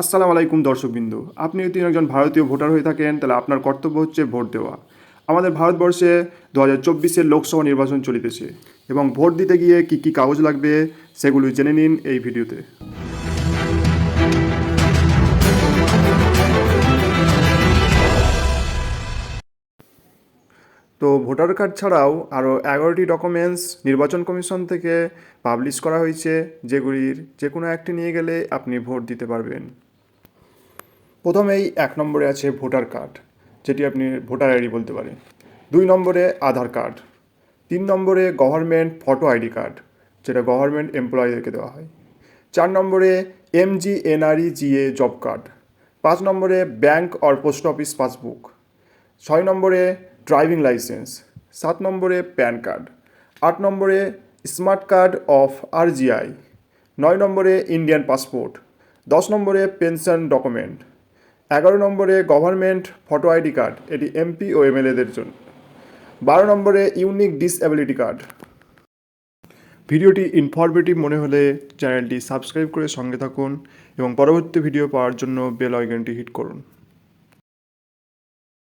আসসালামু আলাইকুম দর্শকবিন্দু। আপনি যদি একজন ভারতীয় ভোটার হয়ে থাকেন, তাহলে আপনার কর্তব্য হচ্ছে ভোট দেওয়া। আমাদের ভারতবর্ষে দু হাজার চব্বিশের লোকসভা নির্বাচন চলিতেছে এবং ভোট দিতে গিয়ে কী কী কাগজ লাগবে সেগুলি জেনে নিন এই ভিডিওতে। তো ভোটার কার্ড ছাড়াও আরও এগারোটি ডকুমেন্টস নির্বাচন কমিশন থেকে পাবলিশ করা হয়েছে, যেগুলির যে কোনো একটি নিয়ে গেলে আপনি ভোট দিতে পারবেন। প্রথমেই এক নম্বরে আছে ভোটার কার্ড, যেটি আপনি ভোটার আইডি বলতে পারেন। দুই নম্বরে আধার কার্ড, তিন নম্বরে গভর্নমেন্ট ফটো আইডি কার্ড, যেটা গভর্নমেন্ট এমপ্লয়ীদেরকে দেওয়া হয়। চার নম্বরে MG NRE GA job card, পাঁচ নম্বরে bank or post office passbook, ছয় নম্বরে ড্রাইভিং লাইসেন্স, সাত নম্বরে প্যান কার্ড, আট নম্বরে স্মার্ট কার্ড অফ আরজিআই, নয় নম্বরে ইন্ডিয়ান পাসপোর্ট, দশ নম্বরে পেনশন ডকুমেন্ট এগারো নম্বরে গভর্নমেন্ট ফটো আইডি কার্ড, এটি এমপি ও এমএলএদের জন্য। বারো নম্বরে ইউনিক ডিসঅ্যাবিলিটি কার্ড ভিডিওটি ইনফরমেটিভ মনে হলে চ্যানেলটি সাবস্ক্রাইব করে সঙ্গে থাকুন এবং পরবর্তী ভিডিও পাওয়ার জন্য বেল আইকনটি হিট করুন।